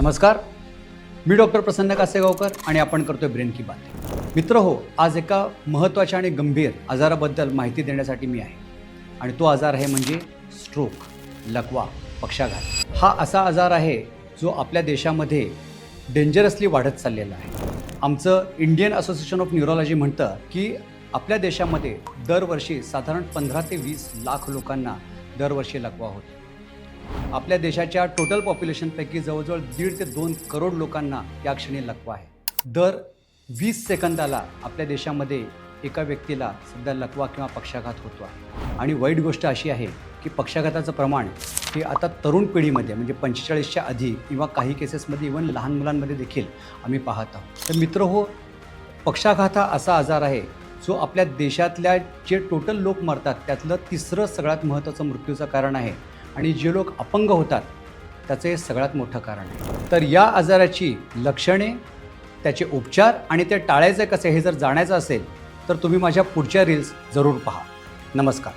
नमस्कार. मी डॉक्टर प्रसन्न कासेगावकर आणि आपण करतोय ब्रेन की बात. मित्र हो आज एका महत्त्वाच्या आणि गंभीर आजाराबद्दल माहिती देण्यासाठी मी आहे. आणि तो आजार आहे म्हणजे स्ट्रोक लकवा पक्षाघात. हा असा आजार आहे जो आपल्या देशामध्ये डेंजरसली वाढत चाललेला आहे. आमचं इंडियन असोसिएशन ऑफ न्यूरोलॉजी म्हणतं की आपल्या देशामध्ये दरवर्षी साधारण पंधरा ते वीस लाख लोकांना दरवर्षी लकवा होतो. आपल्या देशाच्या टोटल पॉप्युलेशनपैकी जवळजवळ दीड ते दोन करोड लोकांना या क्षणी लकवा आहे. दर वीस सेकंदाला आपल्या देशामध्ये एका व्यक्तीला सध्या लकवा किंवा पक्षाघात होतो आहे. आणि वाईट गोष्ट अशी आहे की पक्षाघाताचं प्रमाण हे आता तरुण पिढीमध्ये म्हणजे पंचेचाळीसच्या आधी किंवा काही केसेसमध्ये इव्हन लहान मुलांमध्ये देखील आम्ही पाहत आहोत. तर मित्र हो पक्षाघात हा असा आजार आहे जो आपल्या देशातल्या जे टोटल लोक मरतात त्यातलं तिसरं सगळ्यात महत्त्वाचं मृत्यूचं कारण आहे आणि जे लोक अपंग होतात त्याचं हे सगळ्यात मोठं कारण आहे. तर या आजाराची लक्षणे त्याचे उपचार आणि ते टाळायचे कसे हे जर जाणायचं असेल तर तुम्ही माझ्या पुढच्या रील्स जरूर पहा. नमस्कार.